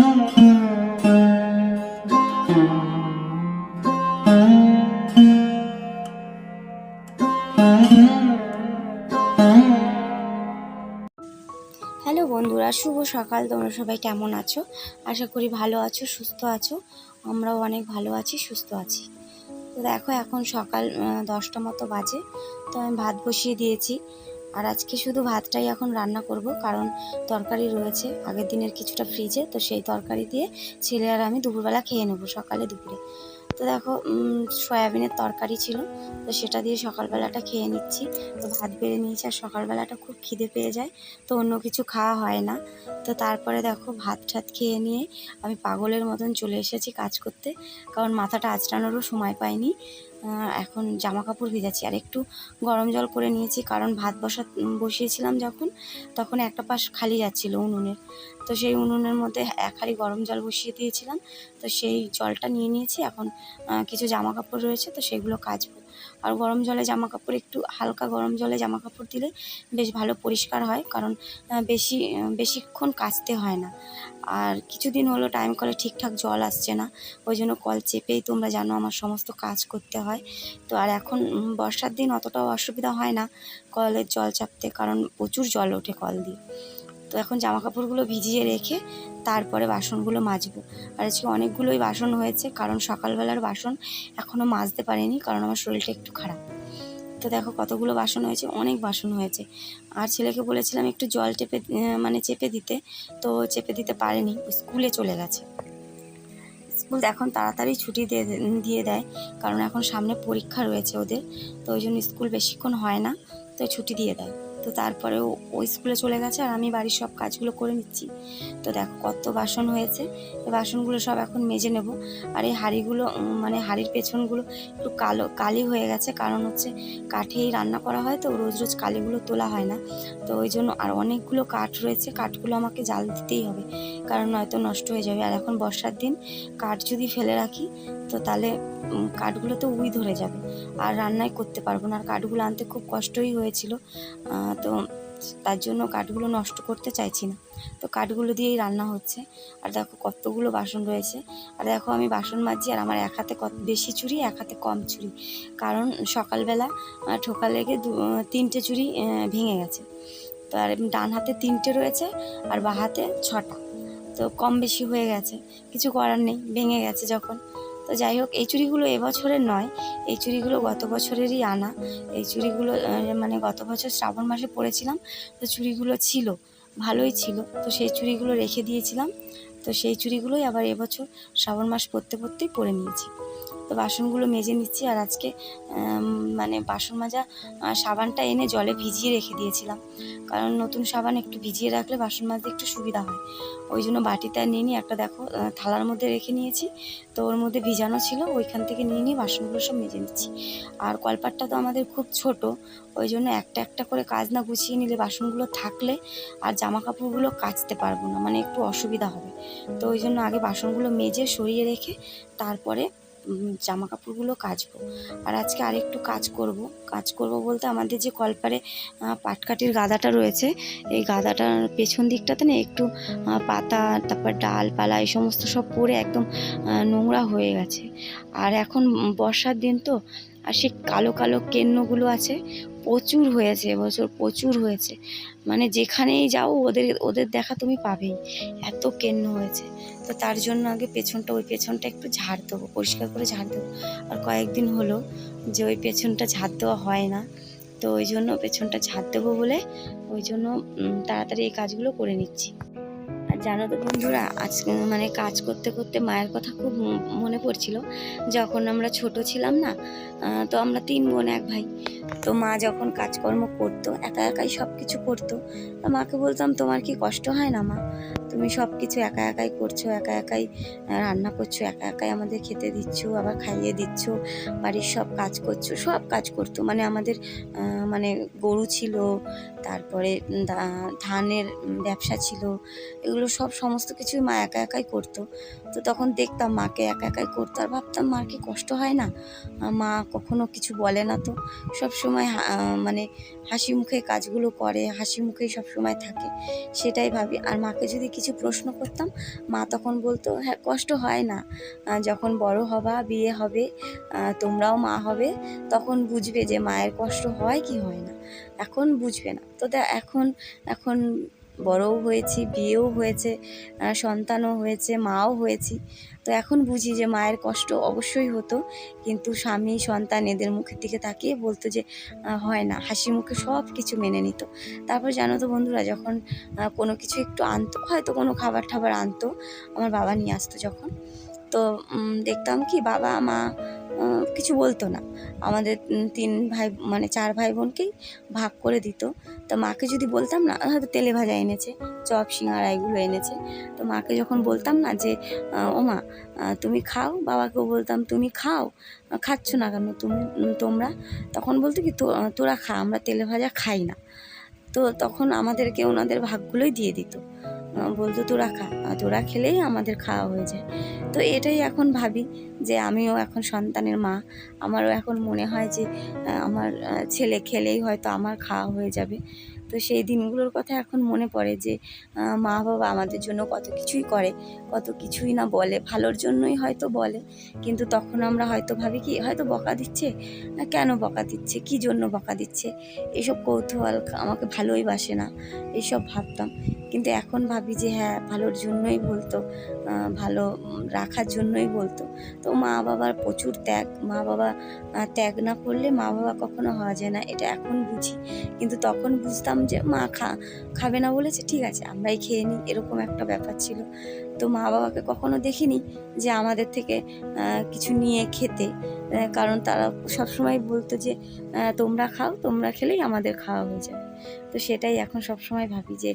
Hello বন্ধুরা, শুভ সকাল। তোমরা সবাই কেমন আছো? আশা করি ভালো আছো, সুস্থ আছো। আমরাও অনেক ভালো আছি, সুস্থ আছি। তো দেখো, এখন সকাল দশটা মতো বাজে। তো আমি ভাত বসিয়ে দিয়েছি। আর আজকে শুধু ভাতটাই এখন রান্না করব, কারণ তরকারি রয়েছে। আগের দিনের কিছুটা ফ্রিজে তো সেই তরকারি দিয়ে ছেলে আর আমি দুপুরবেলা খেয়ে নেব সকালে দুপুরে। তো দেখো সয়াবিনের তরকারি ছিল, তো সেটা দিয়ে সকালবেলাটা খেয়ে নিচ্ছি। তো ভাত বেড়ে নিয়েছি, আর সকালবেলাটা খুব খিদে পেয়ে যায়, তো অন্য কিছু খাওয়া হয় না। তো তারপরে দেখো, ভাত ঠাত খেয়ে নিয়ে আমি পাগলের মতন চলে এসেছি কাজ করতে, কারণ মাথাটা আঁচড়ানোরও সময় পাইনি। এখন জামা কাপড় ভিজাচ্ছি। আর একটু গরম জল করে নিয়েছি, কারণ ভাত বসা বসিয়েছিলাম যখন, তখন একটা পাশ খালি যাচ্ছিল উনুনের। তো সেই উনুনের মধ্যে এক হাঁড়ি গরম জল বসিয়ে দিয়েছিলাম। তো সেই জলটা নিয়ে নিয়েছি। এখন কিছু জামা কাপড় রয়েছে, তো সেগুলো কাচবো। আর গরম জলে জামা কাপড় একটু হালকা গরম জলে জামা কাপড় দিলে বেশ ভালো পরিষ্কার হয়, কারণ বেশি, বেশিক্ষণ কাচতে হয় না। আর কিছুদিন হলো টাইম কলে ঠিকঠাক জল আসছে না, ওই জন্য কল চেপেই তোমরা জানো আমার সমস্ত কাজ করতে হয়। তো আর এখন বর্ষার দিন অতটাও অসুবিধা হয় না কলের জল চাপতে, কারণ প্রচুর জল ওঠে কল দিয়ে। তো এখন জামা কাপড়গুলো ভিজিয়ে রেখে তারপরে বাসনগুলো মাজবো। আর আজকে অনেকগুলোই বাসন হয়েছে, কারণ সকালবেলার বাসন এখনও মাজতে পারিনি, কারণ আমার শরীরটা একটু খারাপ। তো দেখো কতগুলো বাসন হয়েছে, অনেক বাসন হয়েছে। আর ছেলেকে বলেছিলাম একটু জল টেপে মানে চেপে দিতে, তো চেপে দিতে পারেনি স্কুলে চলে গেছে। স্কুল এখন তাড়াতাড়ি ছুটি দিয়ে দিয়ে দেয়, কারণ এখন সামনে পরীক্ষা রয়েছে ওদের, তো ওই জন্য স্কুল বেশিক্ষণ হয় না, তো ছুটি দিয়ে দেয়। তো তারপরে ও স্কুলে চলে গেছে আর আমি বাড়ির সব কাজগুলো করে নিচ্ছি। তো দেখো কত বাসন হয়েছে। এই বাসনগুলো সব এখন মেজে নেব। আর এই হাঁড়িগুলো মানে হাঁড়ির পেছনগুলো একটু কালো, কালি হয়ে গেছে। কারণ হচ্ছে কাঠেই রান্না করা হয় তো, রোজ রোজ কালিগুলো তোলা হয় না। তো ওই জন্য আর অনেকগুলো কাঠ রয়েছে। কাঠগুলো আমাকে জাল দিতেই হবে। কারণ নয়তো নষ্ট হয়ে যাবে। আর এখন বর্ষার দিন কাঠ যদি ফেলে রাখি, তো তাহলে কাঠগুলো তো উই ধরে যাবে। আর রান্নাই করতে পারব না। আর কাঠগুলো আনতে খুব কষ্টই হয়েছিল। তো তার জন্য কাঠগুলো নষ্ট করতে চাইছি না। তো কাঠগুলো দিয়েই রান্না হচ্ছে। আর দেখো কতগুলো বাসন রয়েছে। আর দেখো আমি বাসন মাজছি আর আমার এক হাতে কত বেশি চুরি, এক হাতে কম চুরি। কারণ সকালবেলা ঠোকা লেগে দু, তিনটে চুরি ভেঙে গেছে। তো আর ডান হাতে তিনটে রয়েছে, আর বা হাতে ছটা। তো কম বেশি হয়ে গেছে। কিছু করার নেই, ভেঙে গেছে যখন। তো যাই হোক, এই চুড়িগুলো এবছরের নয়। এই চুড়িগুলো গত বছরেরই আনা। এই চুড়িগুলো মানে গত বছর শ্রাবণ মাসে পরেছিলাম তো চুড়িগুলো ছিল, ভালোই ছিল। তো সেই চুড়িগুলো রেখে দিয়েছিলাম। তো সেই চুড়িগুলোই আবার এবছর শ্রাবণ মাস পরতে পড়তেই পরে নিয়েছি। তো বাসনগুলো মেজে নিচ্ছি আর আজকে মানে বাসন মাজা সাবানটা এনে জলে ভিজিয়ে রেখে দিয়েছিলাম। কারণ নতুন সাবান একটু ভিজিয়ে রাখলে বাসন মাজতে একটু সুবিধা হয়। ওই জন্য বাটিতে নিয়ে নিয়ে একটা দেখো থালার মধ্যে রেখে নিয়েছি। তো ওর মধ্যে ভিজানো ছিল, ওইখান থেকে নিয়ে নিয়ে বাসনগুলো সব মেজে নিচ্ছি। আর কলপাটটা তো আমাদের খুব ছোট, ওই জন্য একটা একটা করে কাজ না গুছিয়ে নিলে বাসনগুলো থাকলে আর জামা কাপড়গুলো কাচতে পারব না মানে একটু অসুবিধা হবে। তো ওই জন্য আগে বাসনগুলো মেজে, সরিয়ে রেখে তারপরে জামা কাপড়গুলো কাচবো। আর আজকে আরেকটু কাজ করব। কাজ করব বলতে আমাদের যে কলপারে পাটকাঠির গাদাটা রয়েছে, এই গাদাটার পেছন দিকটাতে না একটু পাতা, তারপর ডালপালা এই সমস্ত সব পরে একদম নোংরা হয়ে গেছে। আর এখন বর্ষার দিন তো আর সে কালো কালো কেন্নগুলো আছে, প্রচুর হয়েছে, এবছর প্রচুর হয়েছে। মানে যেখানেই যাও, ওদের ওদের দেখা তুমি পাবেই। এত কেন্ন হয়েছে। তো তার জন্য আগে পেছনটা, ওই পেছনটা একটু ঝাড় দেবো, পরিষ্কার করে ঝাড় দেবো। আর কয়েকদিন হলো যে ওই পেছনটা ঝাড় দেওয়া হয় না, তো ওই জন্য পেছনটা ঝাড় দেবো বলে ওই জন্য তাড়াতাড়ি এই কাজগুলো করে নিচ্ছি। জানো তো বন্ধুরা আজ মানে কাজ করতে করতে মায়ের কথা খুব মনে পড়ছিল। যখন আমরা ছোট ছিলাম না তো আমরা তিন বোন এক ভাই। তো মা যখন কাজকর্ম করতো, একা একাই সব কিছু করতো মাকে বলতাম, তোমার কি কষ্ট হয় না মা? তুমি সব কিছু একা একাই করছ, একা একাই রান্না করছ, একা একাই আমাদের খেতে দিচ্ছ, আবার খাইয়ে দিচ্ছ, বাড়ির সব কাজ করছ, সব কাজ করতো। মানে আমাদের মানে গরু ছিল, তারপরে ধানের ব্যবসা ছিল, এগুলো সব সমস্ত কিছুই মা একা একাই করতো। তো তখন দেখতাম মাকে একা একাই করতো। আর ভাবতাম মার কি কষ্ট হয় না? মা কখনো কিছু বলে না তো। সব সময় মানে হাসি মুখে কাজগুলো করে, হাসি মুখেই সব সময় থাকে, সেটাই ভাবি। আর মাকে যদি কিছু প্রশ্ন করতাম, মা তখন বলতো হ্যাঁ কষ্ট হয় না। যখন বড় হবা, বিয়ে হবে তোমরাও মা হবে, তখন বুঝবে যে মায়ের কষ্ট হয় কি হয় না। এখন বুঝবে না। তো এখন এখন বড়ও হয়েছি, বিয়েও হয়েছে সন্তানও হয়েছে, মাও হয়েছি। তো এখন বুঝি যে মায়ের কষ্ট অবশ্যই হতো, কিন্তু স্বামী, সন্তান এদের মুখের দিকে তাকিয়ে বলতো যে হয় না, হাসি মুখে সব কিছু মেনে নিত। তারপর জানো তো বন্ধুরা, যখন কোনো কিছু একটু আনতো, হয়তো কোনো খাবার টাবার আনতো, আমার বাবা নিয়ে আসতো যখন। তো দেখতাম কি বাবা, মা কিছু বলতো না। আমাদের তিন ভাই মানে চার ভাই বোনকেই ভাগ করে দিত। তো মাকে যদি বলতাম না হয়তো তেলে ভাজা এনেছে চপ সিঙ্গারা এগুলো এনেছে। তো মাকে যখন বলতাম না যে আহ, ও মা তুমি খাও? বাবাকেও বলতাম তুমি খাও? খাচ্ছ না কেন? তুমি তোমরা? তখন বলতো কি "তো- তোরা খা আমরা তেলে ভাজা খাই না। তো তখন আমাদেরকে ওনাদের ভাগগুলোই দিয়ে দিত। বলতো তোরা খা তোরা খেলেই আমাদের খাওয়া হয়ে যায়। তো এটাই এখন ভাবি। যে আমিও এখন সন্তানের মা। আমারও এখন মনে হয় যে আমার ছেলে খেলেই হয়তো আমার খাওয়া হয়ে যাবে। তো সেই দিনগুলোর কথা এখন মনে পড়ে যে মা বাবা আমাদের জন্য কত কিছুই করে, কত কিছুই না বলে, ভালোর জন্যই হয়তো বলে, কিন্তু তখন আমরা হয়তো ভাবি কি, হয়তো বকা দিচ্ছে? কেন বকা দিচ্ছে? কি জন্য বকা দিচ্ছে? এইসব কৌতূহল আমাকে ভালোই বাসে না, এইসব ভাবতাম। কিন্তু এখন ভাবি যে হ্যাঁ ভালোর জন্যই বলতো ভালো রাখার জন্যই বলতো। তো মা বাবার প্রচুর ত্যাগ মা বাবা ত্যাগ না করলে মা বাবা কখনো হওয়া যায় না, এটা এখন বুঝি। কিন্তু তখন বুঝতাম যে, মা, খা, খাবে না, বলেছে, ঠিক আছে, আমরাই খেয়ে নিই। এরকম একটা ব্যাপার ছিল। তো মা বাবাকে কখনো দেখিনি যে আমাদের থেকে কিছু নিয়ে খেতে। কারণ তারা সবসময় বলতো যে তোমরা খাও, তোমরা খেলেই আমাদের খাওয়া হয়ে যাবে। তো সেটাই এখন সবসময় ভাবি যে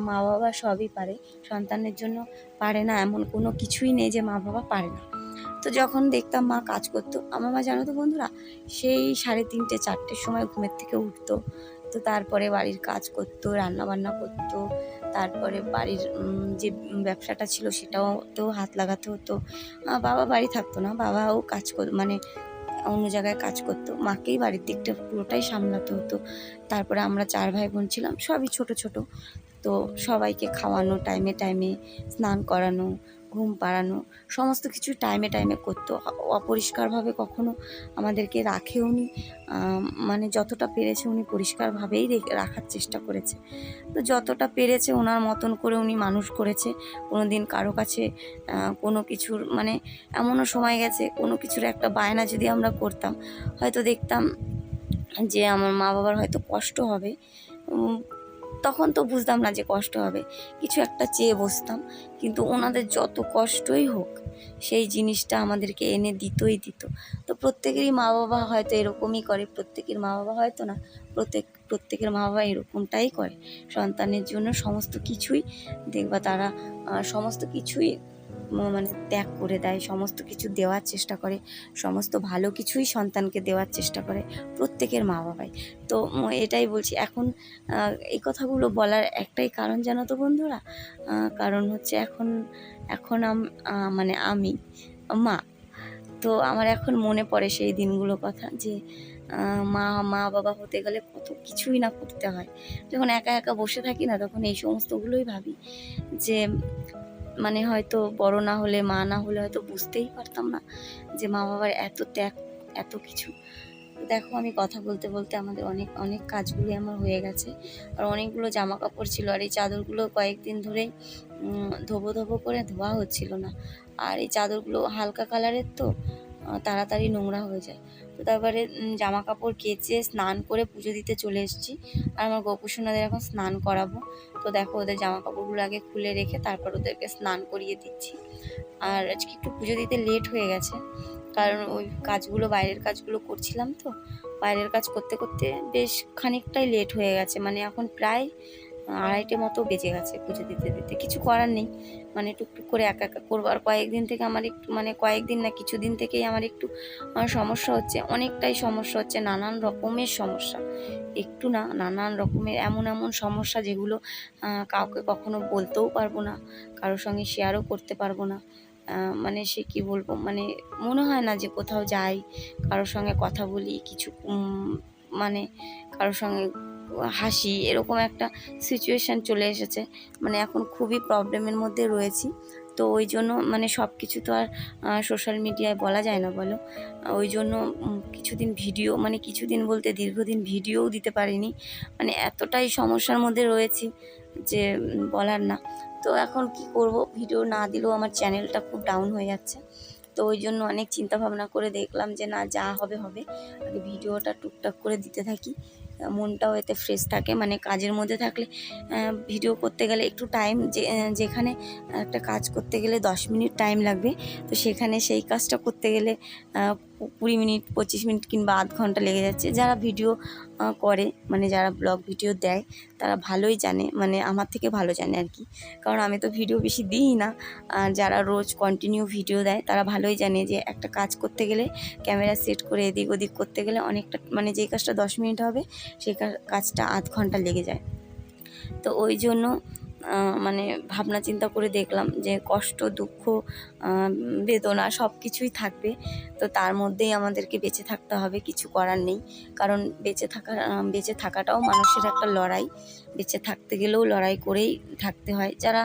মা বাবা সবই পারে। সন্তানের জন্য পারে না, এমন কোনো কিছুই নেই যে মা বাবা পারে না। তো যখন দেখতাম মা কাজ করতো, আমার মা, জানো তো বন্ধুরা, সেই সাড়ে তিনটে, চারটের সময় ঘুমের থেকে উঠতো। তো তারপরে বাড়ির কাজ করতো, রান্নাবান্না করতো, তারপরে বাড়ির যে ব্যবসাটা ছিল সেটাও তো হাত লাগাতে হতো। বাবা বাড়ি থাকতো না, বাবাও কাজ কর মানে অন্য জায়গায় কাজ করতো, মাকেই বাড়ির দিকটা পুরোটাই সামলাতে হতো। তারপরে আমরা চার ভাই বোন ছিলাম, সবই ছোট ছোট। তো সবাইকে খাওয়ানো টাইমে টাইমে স্নান করানো ঘুম পাড়ানো, সমস্ত কিছু টাইমে টাইমে করতো। অপরিষ্কারভাবে কখনো আমাদেরকে রাখেও নি মানে যতটা পেরেছে উনি পরিষ্কারভাবেই রেখে- রাখার চেষ্টা করেছে। তো যতটা পেরেছে ওনার মতন করে উনি মানুষ করেছে। কোনো দিন কারও কাছে কোনো কিছুর মানে এমনও সময় গেছে, কোনো কিছুর একটা বায়না যদি আমরা করতাম, হয়তো দেখতাম যে আমার মা বাবার হয়তো কষ্ট হবে। তখন তো বুঝতাম না যে কষ্ট হবে। কিছু একটা চেয়ে বসতাম। কিন্তু ওনাদের যত কষ্টই হোক, সেই জিনিসটা আমাদেরকে এনে দিতই দিত। তো প্রত্যেকেরই মা বাবা হয়তো এরকমই করে, প্রত্যেকের মা বাবা হয়তো না, প্রত্যেক, প্রত্যেকের মা বাবা এরকমটাই করে। সন্তানের জন্য সমস্ত কিছুই, দেখবা তারা সমস্ত কিছুই মানে ত্যাগ করে দেয়, সমস্ত কিছু দেওয়ার চেষ্টা করে, সমস্ত ভালো কিছুই সন্তানকে দেওয়ার চেষ্টা করে প্রত্যেকের মা বাবাই। তো এটাই বলছি, এখন এই কথাগুলো বলার একটাই কারণ জানো তো বন্ধুরা? কারণ হচ্ছে এখন এখন মানে আমি, মা। তো আমার এখন মনে পড়ে সেই দিনগুলো কথা যে মা মা বাবা হতে গেলে কত কিছুই না করতে হয়। যখন একা একা বসে থাকি না, তখন এই সমস্তগুলোই ভাবি যে মানে হয়তো বড় না হলে, মা না হলে হয়তো বুঝতেই পারতাম না যে মা বাবার এত ত্যাগ, এত কিছু। দেখো, আমি কথা বলতে বলতে আমাদের অনেক অনেক কাজগুলি আমার হয়ে গেছে। আর অনেকগুলো জামা কাপড় ছিল আর এই চাদরগুলো কয়েকদিন ধরেই ধোবো ধোবো করে ধোয়া হচ্ছিল না। আর এই চাদরগুলো হালকা কালারের তো তাড়াতাড়ি নোংরা হয়ে যায়। তো তারপরে জামা কাপড় কেচে স্নান করে পুজো দিতে চলে এসেছি। আর আমার গোপুসোনাদের এখন স্নান করাবো। তো দেখো, ওদের জামা কাপড়গুলো আগে খুলে রেখে তারপর ওদেরকে স্নান করিয়ে দিচ্ছি। আর আজকে একটু পুজো দিতে লেট হয়ে গেছে। কারণ ওই কাজগুলো, বাইরের কাজগুলো করছিলাম তো। বাইরের কাজ করতে করতে বেশ খানিকটাই লেট হয়ে গেছে। মানে এখন প্রায় আড়াইটে মতো বেজে গেছে পুজো দিতে দিতে। কিছু করার নেই। মানে টুকটুক করে একা একা করব। আর কয়েকদিন থেকে আমার একটু মানে কয়েকদিন না, কিছুদিন থেকেই আমার একটু সমস্যা হচ্ছে। অনেকটাই সমস্যা হচ্ছে। নানান রকমের সমস্যা। একটু না, নানান রকমের এমন এমন সমস্যা যেগুলো কাউকে কখনো বলতেও পারব না। কারোর সঙ্গে শেয়ারও করতে পারব না। মানে সে কি বলব? মানে মনে হয় না যে কোথাও যাই, কারোর সঙ্গে কথা বলি, কিছু মানে কারোর সঙ্গে হাসি, এরকম একটা সিচুয়েশান চলে এসেছে। মানে এখন খুবই প্রবলেমের মধ্যে রয়েছি। তো ওই জন্য মানে সব কিছু তো আর সোশ্যাল মিডিয়ায় বলা যায় না বলো। ওই জন্য কিছুদিন ভিডিও মানে কিছুদিন বলতে দীর্ঘদিন ভিডিওও দিতে পারিনি। মানে এতটাই সমস্যার মধ্যে রয়েছি যে বলার না। তো এখন কি করব? ভিডিও না দিলেও আমার চ্যানেলটা খুব ডাউন হয়ে যাচ্ছে। তো ওই জন্য অনেক চিন্তা ভাবনা করে দেখলাম যে, না, যা হবে হবে। আগে ভিডিওটা টুকটাক করে দিতে থাকি। মনটাও এতে ফ্রেশ থাকে। মানে কাজের মধ্যে থাকলে ভিডিও করতে গেলে একটু টাইম যেখানে একটা কাজ করতে গেলে দশ মিনিট টাইম লাগবে। তো সেখানে সেই কাজটা করতে গেলে কুড়ি মিনিট, পঁচিশ মিনিট কিংবা আধ ঘণ্টা লেগে যাচ্ছে। যারা ভিডিও করে মানে যারা ব্লগ ভিডিও দেয়, তারা ভালোই জানে মানে আমার থেকে ভালো জানে আর কি। কারণ আমি তো ভিডিও বেশি দিই না। আর যারা রোজ কন্টিনিউ ভিডিও দেয়, তারা ভালোই জানে যে একটা কাজ করতে গেলে, ক্যামেরা সেট করে এদিক ওদিক করতে গেলে অনেকটা মানে যেই কাজটা দশ মিনিট হবে, সেই কাজটা আধ ঘণ্টা লেগে যায়। তো ওই জন্য মানে ভাবনা চিন্তা করে দেখলাম যে কষ্ট, দুঃখ বেদনা সব কিছুই থাকবে। তো তার মধ্যেই আমাদেরকে বেঁচে থাকতে হবে, কিছু করার নেই। কারণ বেঁচে থাকা বেঁচে থাকাটাও মানুষের একটা লড়াই। বেঁচে থাকতে গেলেও লড়াই করেই থাকতে হয়। যারা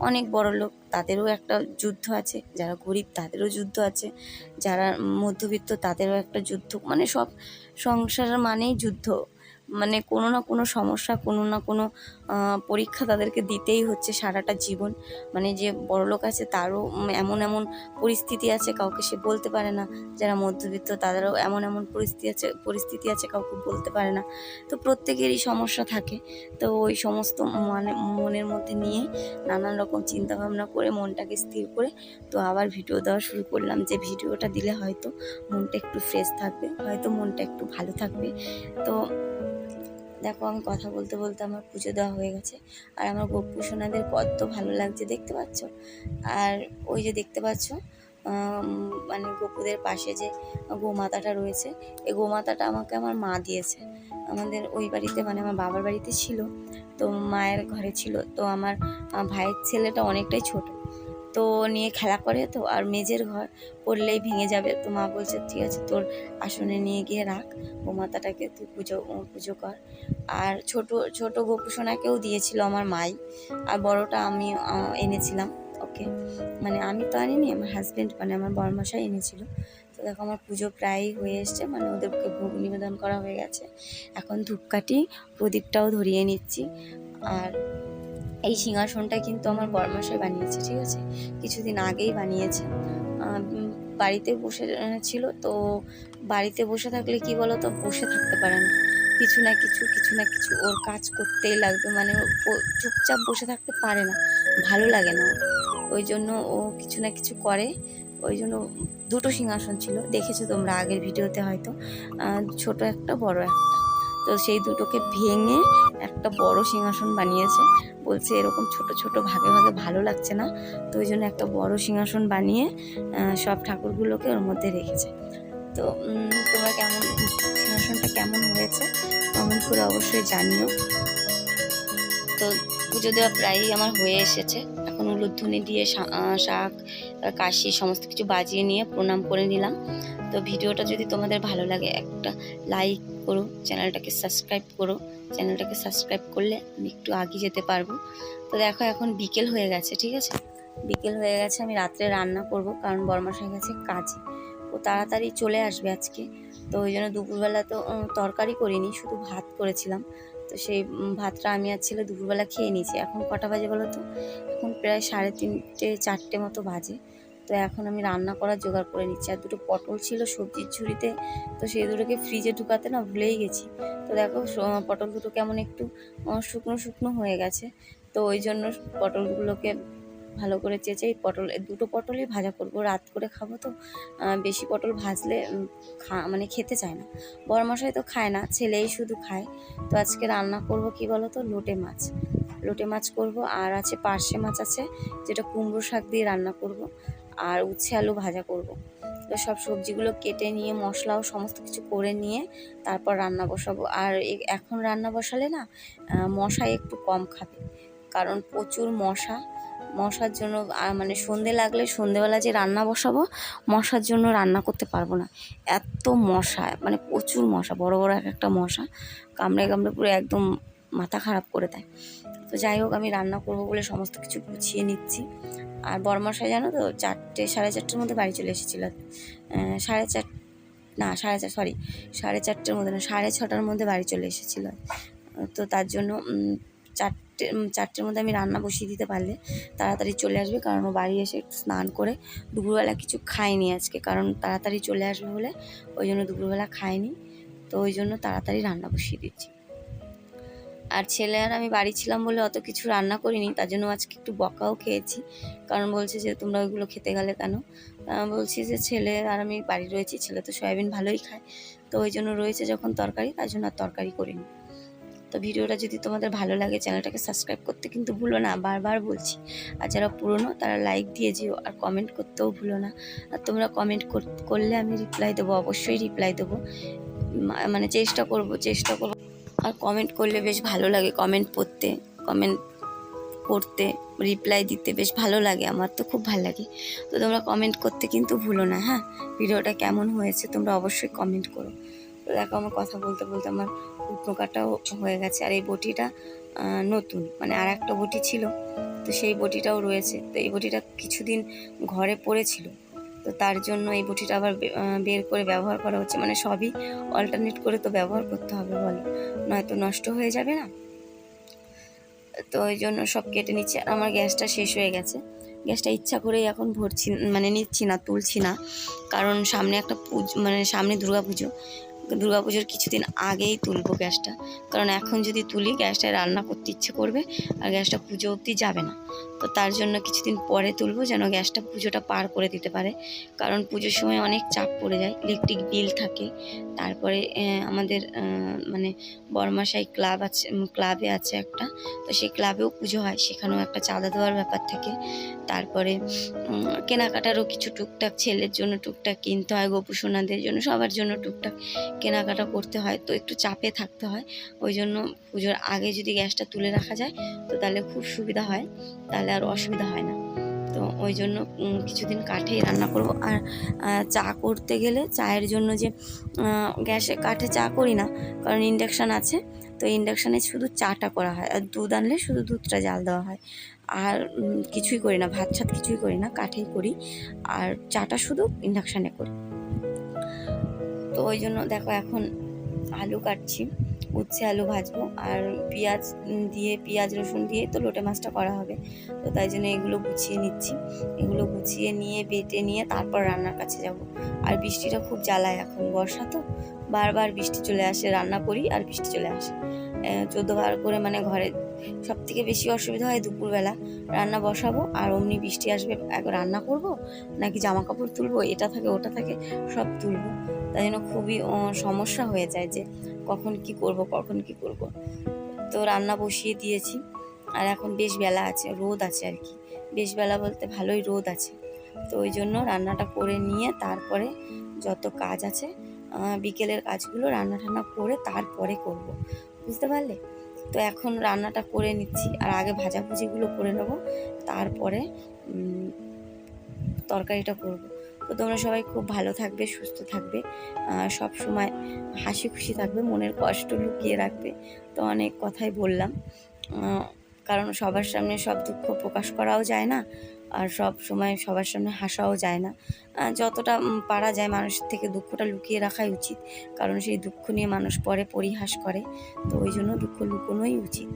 অনেক বড় লোক, তাদেরও একটা যুদ্ধ আছে। যারা গরিব, তাদেরও যুদ্ধ আছে। যারা মধ্যবিত্ত, তাদেরও একটা যুদ্ধ। মানে সব সংসার মানেই যুদ্ধ। মানে কোনো না কোনো সমস্যা, কোনো না কোনো পরীক্ষা তাদেরকে দিতেই হচ্ছে সারাটা জীবন। মানে যে বড়লোক আছে তারও এমন এমন পরিস্থিতি আছে, কাউকে সে বলতে পারে না। যারা মধ্যবিত্ত তাদেরও এমন এমন পরিস্থিতি আছে পরিস্থিতি আছে কাউকে বলতে পারে না। তো প্রত্যেকেরই সমস্যা থাকে। তো ওই সমস্ত মানে মনের মধ্যে নিয়ে নানান রকম চিন্তা ভাবনা করে মনটাকে স্থির করে তো আবার ভিডিও দেওয়া শুরু করলাম যে ভিডিওটা দিলে হয়তো মনটা একটু ফ্রেশ থাকবে, হয়তো মনটা একটু ভালো থাকবে। তো দেখো আমি কথা বলতে বলতে আমার পুজো দেওয়া হয়ে গেছে। আর আমার গপ্পু সোনাদের কত ভালো লাগছে, দেখতে পাচ্ছ? আর ওই যে দেখতে পাচ্ছ মানে গপুদের পাশে যে গোমাতাটা রয়েছে, এই গোমাতাটা আমাকে আমার মা দিয়েছে। আমাদের ওই বাড়িতে মানে আমার বাবার বাড়িতে ছিল, তো মায়ের ঘরে ছিল। তো আমার ভাইয়ের ছেলেটা অনেকটাই ছোট। তো নিয়ে খেলা করে তো, আর মেজের ঘর পড়লেই ভেঙে যাবে। তো মা বলছে, ঠিক আছে, তোর আসনে নিয়ে গিয়ে রাখ, গোমাতাটাকে তুই পুজো পুজো কর। আর ছোট ছোট গোপুসোনাকেও দিয়েছিল আমার মাই, আর বড়টা আমি এনেছিলাম, ওকে। মানে আমি তো আনিনি, আমার হাজব্যান্ড মানে আমার বরমশাই এনেছিল। তো দেখো, আমার পুজো প্রায়ই হয়ে এসছে মানে ওদেরকে ভোগ নিবেদন করা হয়ে গেছে। এখন ধূপকাঠি প্রদীপটাও ধরিয়ে নিচ্ছি, আর এই সিংহাসনটা কিন্তু আমার বরমশাই বানিয়েছে, ঠিক আছে? কিছুদিন আগেই বানিয়েছে। বাড়িতে বসে ছিল তো বাড়িতে বসে থাকলে কি বলো তো বসে থাকতে পারে না। কিছু না কিছু কিছু না কিছু ওর কাজ করতেই লাগবে। মানে ও চুপচাপ বসে থাকতে পারে না, ভালো লাগে না। ওই জন্য ও কিছু না কিছু করে। ওই জন্য দুটো সিংহাসন ছিল। দেখেছ তোমরা আগের ভিডিওতে হয়তো। ছোট একটা, বড় একটা। তো সেই দুটোকে ভেঙে একটা বড় সিংহাসন বানিয়েছে। বলছে এরকম ছোট ছোট ভাগে ভাগে ভালো লাগছে না, তো ওই জন্য একটা বড় সিংহাসন বানিয়ে সব ঠাকুরগুলোকে ওর মধ্যে রেখেছে। তো তোমরা কেমন, সিংহাসনটা কেমন হয়েছে কমেন্ট করে অবশ্যই জানিও। তো পুজো দেওয়া প্রায়ই আমার হয়ে এসেছে। এখন উলুধ্বনি দিয়ে শাক কাশি সমস্ত কিছু বাজিয়ে নিয়ে প্রণাম করে নিলাম। তো ভিডিওটা যদি তোমাদের ভালো লাগে একটা লাইক করো, চ্যানেলটাকে সাবস্ক্রাইব করো। চ্যানেলটাকে সাবস্ক্রাইব করলে আমি একটু আগিয়ে যেতে পারব। তো দেখো এখন বিকেল হয়ে গেছে, ঠিক আছে? বিকেল হয়ে গেছে, আমি রাত্রে রান্না করব, কারণ বর্মাশাই গেছে কাজে। ও তাড়াতাড়ি চলে আসবে আজকে। তো ওই জন্য দুপুরবেলা তো তরকারি করিনি, শুধু ভাত করেছিলাম। তো সেই ভাতটা আমি আর ছেলে দুপুরবেলা খেয়ে নিয়েছি। এখন কটা বাজে বলো তো? এখন প্রায় সাড়ে তিনটে, চারটে মতো বাজে। তো এখন আমি রান্না করার জোগাড় করে নিচ্ছি। আর দুটো পটল ছিল সবজির ঝুড়িতে, তো সেই দুটোকে ফ্রিজে ঢুকাতে না ভুলেই গেছি। তো দেখো পটল দুটো কেমন একটু শুকনো শুকনো হয়ে গেছে। তো ওই জন্য পটলগুলোকে ভালো করে চেঁচে এই পটল দুটো পটলই ভাজা করব। রাত করে খাব তো বেশি পটল ভাজলে খা মানে খেতে চায় না। বড়মশাই তো খায় না, ছেলেই শুধু খায়। তো আজকে রান্না করব কি বলো তো লোটে মাছ। লোটে মাছ করব, আর আছে পার্শে মাছ আছে, যেটা কুমড়ো শাক দিয়ে রান্না করব। আর উচ্ছে আলু ভাজা করব। তো সব সবজিগুলো কেটে নিয়ে মশলাও সমস্ত কিছু করে নিয়ে তারপর রান্না বসাবো। আর এখন রান্না বসালে না মশা একটু কম খাবে। কারণ প্রচুর মশা। মশার জন্য মানে সন্ধে লাগলে সন্ধেবেলা যে রান্না বসাবো, মশার জন্য রান্না করতে পারব না। এত মশা মানে প্রচুর মশা, বড় বড় এক একটা মশা, কামড়ে কামড়ে পুরো একদম মাথা খারাপ করে দেয়। তো যাই হোক, আমি রান্না করব বলে সমস্ত কিছু গুছিয়ে নিচ্ছি। আর বড়মশাই জানো তো, চারটে, সাড়ে চারটের মধ্যে বাড়ি চলে এসেছিল। সাড়ে চার, না, সাড়ে চার সরি সাড়ে চারটের মধ্যে না, সাড়ে ছটার মধ্যে বাড়ি চলে এসেছিল। তো তার জন্য চারটে চারটের মধ্যে আমি রান্না বসিয়ে দিতে পারলে তাড়াতাড়ি চলে আসবে, কারণ ও বাড়ি এসে স্নান করে দুপুরবেলা কিছু খায়নি আজকে, কারণ তাড়াতাড়ি চলে আসবে বলে ওই জন্য দুপুরবেলা খায়নি। তো ওই জন্য তাড়াতাড়ি রান্না বসিয়ে দিচ্ছি। আর ছেলে আর আমি বাড়ি ছিলাম বলে অত কিছু রান্না করিনি, তার জন্য আজকে একটু বকাও খেয়েছি। কারণ বলছে যে তোমরা ওইগুলো খেতে গেলে কেন? বলছি যে ছেলে আর আমি বাড়ি রয়েছি, ছেলে তো সয়াবিন ভালোই খায়। তো ওই জন্য রয়েছে যখন তরকারি, তার জন্য আর তরকারি করিনি। তো ভিডিওটা যদি তোমাদের ভালো লাগে, চ্যানেলটাকে সাবস্ক্রাইব করতে কিন্তু ভুলো না, বারবার বলছি। আর যারা পুরনো, তারা লাইক দিয়ে যেও, আর কমেন্ট করতেও ভুলো না। আর তোমরা কমেন্ট করলে আমি রিপ্লাই দেবো, অবশ্যই রিপ্লাই দেবো। মানে চেষ্টা করব চেষ্টা করব। আর কমেন্ট করলে বেশ ভালো লাগে কমেন্ট পড়তে কমেন্ট করতে রিপ্লাই দিতে বেশ ভালো লাগে, আমার তো খুব ভালো লাগে। তো তোমরা কমেন্ট করতে কিন্তু ভুলো না হ্যাঁ? ভিডিওটা কেমন হয়েছে তোমরা অবশ্যই কমেন্ট করো। তো দেখো আমার কথা বলতে বলতে আমার উটনো কাটাও হয়ে গেছে, আর এই বটিটা নতুন মানে আর একটা বটি ছিল, তো সেই বটিটাও রয়েছে। তো এই বটিটা কিছুদিন ঘরে পড়েছিল। তো তার জন্য এই বটিটা আবার বের করে ব্যবহার করা হচ্ছে। মানে সবই অল্টারনেট করে তো ব্যবহার করতে হবে বলো। নয়তো নষ্ট হয়ে যাবে না। তো ওই জন্য সব কেটে নিচ্ছি। আর আমার গ্যাসটা শেষ হয়ে গেছে। গ্যাসটা ইচ্ছা করেই এখন ভরছি মানে নিচ্ছি না, তুলছি না। কারণ সামনে একটা পুজো মানে সামনে দুর্গা পুজো দুর্গা পুজোর কিছুদিন আগেই তুলবো গ্যাসটা। কারণ এখন যদি তুলি, গ্যাসটায় রান্না করতে ইচ্ছে করবে, আর গ্যাসটা পুজো অবধি যাবে না। তো তার জন্য কিছুদিন পরে তুলবো যেন গ্যাসটা পুজোটা পার করে দিতে পারে। কারণ পুজোর সময় অনেক চাপ পড়ে যায় ইলেকট্রিক বিল থাকে। তারপরে আমাদের মানে বরমাসাই ক্লাব আছে ক্লাবে আছে একটা। তো সেই ক্লাবেও পুজো হয়, সেখানেও একটা চাঁদা দেওয়ার ব্যাপার থাকে। তারপরে কেনাকাটারও কিছু টুকটাক, ছেলের জন্য টুকটাক কিনতে হয় গোপুসোনাদের জন্য, সবার জন্য টুকটাক কেনাকাটা করতে হয়। তো একটু চাপে থাকতে হয়, ওই জন্য পুজোর আগে যদি গ্যাসটা তুলে রাখা যায়, তো তাহলে খুব সুবিধা হয়। তাহলে আর অসুবিধা হয় না। তো ওই জন্য কিছুদিন কাঠেই রান্না করব। আর চা করতে গেলে চায়ের জন্য যে গ্যাসে কাঠে চা করি না, কারণ ইন্ডাকশান আছে, তো ইন্ডাকশানে শুধু চাটা করা হয়। আর দুধ আনলে শুধু দুধটা জাল দেওয়া হয়। আর কিছুই করি না, ভাত ছাত কিছুই করি না, কাঠেই করি। আর চাটা শুধু ইন্ডাকশানে করি। তো ওই জন্য দেখো এখন আলু কাটছি। উচ্ছে আলু ভাজবো আর পেঁয়াজ দিয়ে, পেঁয়াজ, রসুন দিয়ে তো লোটে মাছটা করা হবে। তো তাই জন্য এগুলো গুছিয়ে নিচ্ছি। এগুলো গুছিয়ে নিয়ে, বেটে নিয়ে তারপর রান্নার কাছে যাব। আর বৃষ্টিটা খুব জ্বালায় এখন বর্ষা তো। বারবার বৃষ্টি চলে আসে, রান্না করি আর বৃষ্টি চলে আসে। চোদ্দ বার করে মানে ঘরে সব থেকে বেশি অসুবিধা হয় দুপুরবেলা। রান্না বসাবো আর অমনি বৃষ্টি আসবে, এক রান্না করব নাকি জামা কাপড় তুলবো, এটা থাকে, ওটা থাকে, সব তুলবো। তাই জন্য খুবই সমস্যা হয়ে যায় যে কখন কি করব, কখন কি করব। তো রান্না বসিয়ে দিয়েছি। আর এখন বেশ বেলা আছে, রোদ আছে আর কি। বেশ বেলা বলতে ভালোই রোদ আছে। তো ওই জন্য রান্নাটা করে নিয়ে তারপরে যত কাজ আছে বিকেলের কাজগুলো রান্না টান্না করে তারপরে করব। বুঝতে পারলে? তো এখন রান্নাটা করে নিচ্ছি। আর আগে ভাজাভুজিগুলো করে নেব। তারপরে তরকারিটা করব। তো তোমরা সবাই খুব ভালো থাকবে, সুস্থ থাকবে সব সময় হাসি খুশি থাকবে, মনের কষ্ট লুকিয়ে রাখবে। তো অনেক কথাই বললাম। কারণ সবার সামনে সব দুঃখ প্রকাশ করাও যায় না, আর সব সময় সবার সামনে হাসাও যায় না। যতটা পারা যায় মানুষের থেকে দুঃখটা লুকিয়ে রাখাই উচিত, কারণ সেই দুঃখ নিয়ে মানুষ পরে পরিহাস করে। তো ওই জন্য দুঃখ লুকোনোই উচিত।